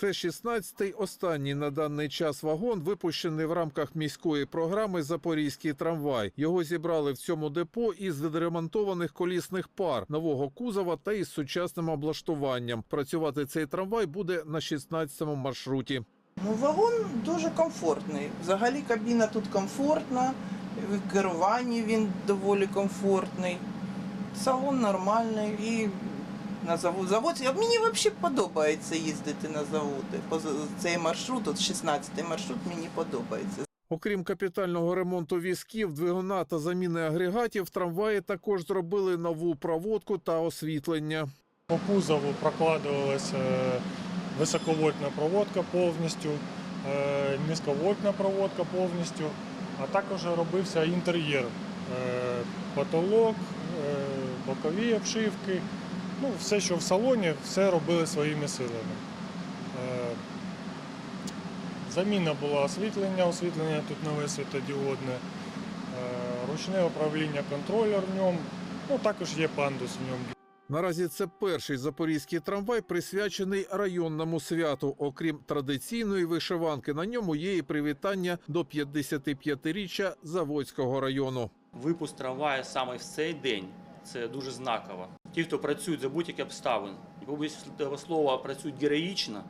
Це 16-й останній на даний час вагон, випущений в рамках міської програми Запорізький трамвай. Його зібрали в цьому депо із відремонтованих колісних пар, нового кузова та із сучасним облаштуванням. Працювати цей трамвай буде на 16-му маршруті. Ну, вагон дуже комфортний. Взагалі кабіна тут комфортна, в керуванні він доволі комфортний. Салон нормальний і на завод. завод. а Мені взагалі подобається їздити на заводи. Цей маршрут, от 16-й маршрут, мені подобається. Окрім капітального ремонту візків, двигуна та заміни агрегатів, трамваї також зробили нову проводку та освітлення. По кузову прокладувалася е, високовольтна проводка повністю, е, низьковольтна проводка повністю, а також робився інтер'єр, е, потолок, бокові обшивки. Ну, все, що в салоні, все робили своїми силами. Е, Заміна була освітлення, освітлення тут нове світодіодне, е, ручне управління контролер в ньому, ну, також є пандус в ньому. Наразі це перший запорізький трамвай, присвячений районному святу. Окрім традиційної вишиванки, на ньому є і привітання до 55-річчя Заводського району. Випуск трамвая саме в цей день це дуже знаково. Ті, хто працюють за будь-які обставини, і того слова працюють героїчно,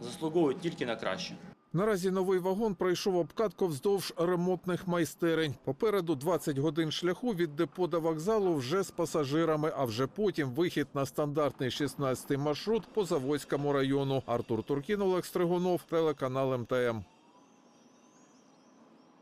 заслуговують тільки на краще. Наразі новий вагон пройшов обкатку вздовж ремонтних майстерень. Попереду 20 годин шляху від депо до вокзалу вже з пасажирами, а вже потім вихід на стандартний 16-й маршрут по Заводському району. Артур Туркін, Олег Стригунов, телеканал МТМ.